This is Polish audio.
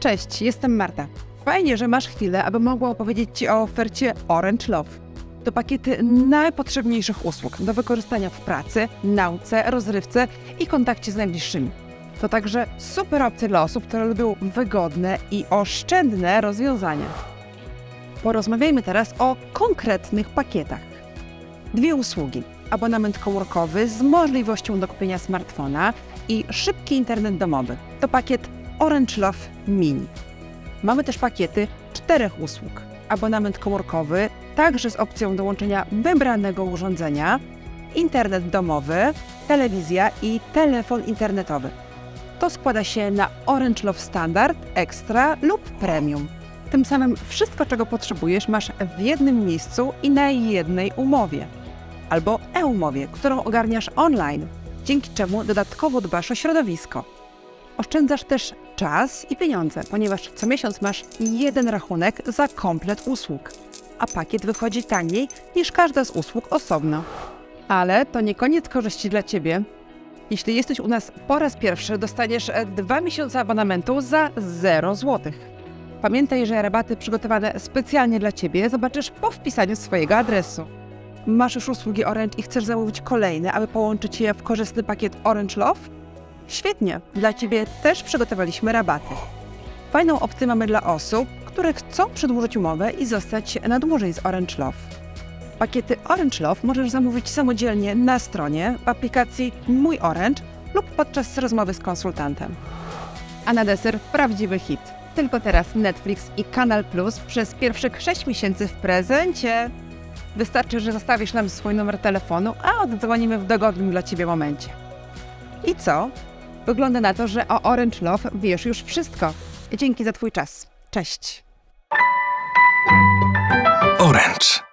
Cześć, jestem Marta. Fajnie, że masz chwilę, aby mogła opowiedzieć Ci o ofercie Orange Love. To pakiety najpotrzebniejszych usług do wykorzystania w pracy, nauce, rozrywce i kontakcie z najbliższymi. To także super opcja dla osób, które lubią wygodne i oszczędne rozwiązania. Porozmawiajmy teraz o konkretnych pakietach. Dwie usługi. Abonament komórkowy z możliwością do kupienia smartfona i szybki internet domowy. To pakiet Orange Love Mini. Mamy też pakiety czterech usług. Abonament komórkowy, także z opcją dołączenia wybranego urządzenia, internet domowy, telewizja i telefon internetowy. To składa się na Orange Love Standard, Extra lub Premium. Tym samym wszystko, czego potrzebujesz, masz w jednym miejscu i na jednej umowie. Albo e-umowie, którą ogarniasz online, dzięki czemu dodatkowo dbasz o środowisko. Oszczędzasz też czas i pieniądze, ponieważ co miesiąc masz jeden rachunek za komplet usług, a pakiet wychodzi taniej niż każda z usług osobno. Ale to nie koniec korzyści dla Ciebie. Jeśli jesteś u nas po raz pierwszy, dostaniesz e, dwa miesiące abonamentu za 0 zł. Pamiętaj, że rabaty przygotowane specjalnie dla Ciebie zobaczysz po wpisaniu swojego adresu. Masz już usługi Orange i chcesz zamówić kolejne, aby połączyć je w korzystny pakiet Orange Love? Świetnie, dla Ciebie też przygotowaliśmy rabaty. Fajną opcję mamy dla osób, które chcą przedłużyć umowę i zostać na dłużej z Orange Love. Pakiety Orange Love możesz zamówić samodzielnie na stronie, w aplikacji Mój Orange lub podczas rozmowy z konsultantem. A na deser prawdziwy hit. Tylko teraz Netflix i Kanal Plus przez pierwszych 6 miesięcy w prezencie. Wystarczy, że zostawisz nam swój numer telefonu, a oddzwonimy w dogodnym dla Ciebie momencie. I co? Wygląda na to, że o Orange Love wiesz już wszystko. Dzięki za Twój czas. Cześć. Orange.